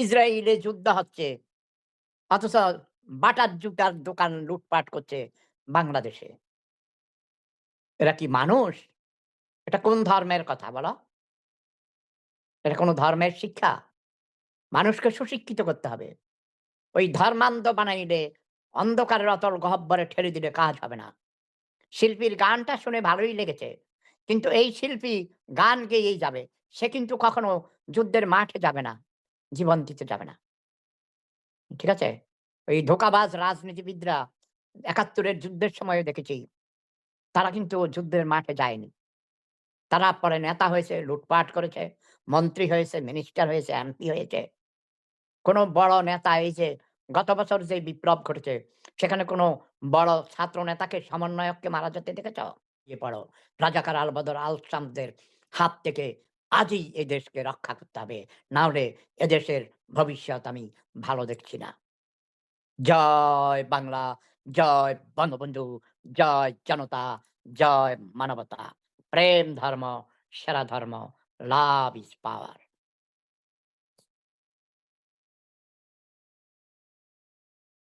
ইসরায়েলে যুদ্ধ হচ্ছে। অথচ বাটার জুতার দোকান লুটপাট করছে বাংলাদেশে। এরা কি মানুষ? এটা কোন ধর্মের কথা বলো? এটা কোন ধর্মের শিক্ষা? মানুষকে সুশিক্ষিত করতে হবে। ওই ধর্মান্ধ বানাইলে অন্ধকারের অতল গহ্বরে ঠেলে দিলে কাজ হবে না। শিল্পীর গানটা শুনে ভালোই লেগেছে। কিন্তু এই শিল্পী গান গেয়েই যাবে। সে কিন্তু কখনো যুদ্ধের মাঠে যাবে না। জীবন দিতে যাবে না। ঠিক আছে? ওই ধোঁকাবাজ রাজনীতিবিদরা ৭১ এর যুদ্ধের সময়ও দেখেছি। তারা কিন্তু যুদ্ধের মাঠে যায়নি। তারা পরে নেতা হয়েছে, লুটপাট করেছে, মন্ত্রী হয়েছে, মিনিস্টার হয়েছে, এমপি হয়েছে। কোনো বড় নেতা এই যে গত বছর যে বিপ্লব ঘটেছে সেখানে কোনো বড় ছাত্র নেতাকে সমন্বয়ককে মারা যেতে দেখেছ? ইয়ে পড়ো রাজাকার আলবদর আল-শামসদের হাত থেকে আজই এদেশকে দেশকে রক্ষা করতে হবে। নাহলে এদেশের ভবিষ্যৎ আমি ভালো দেখছি না। জয় বাংলা, জয় বঙ্গবন্ধু, জয় জনতা, জয় মানবতা। প্রেম ধর্ম, সেরা ধর্ম। লাভ ইস পাওয়ার।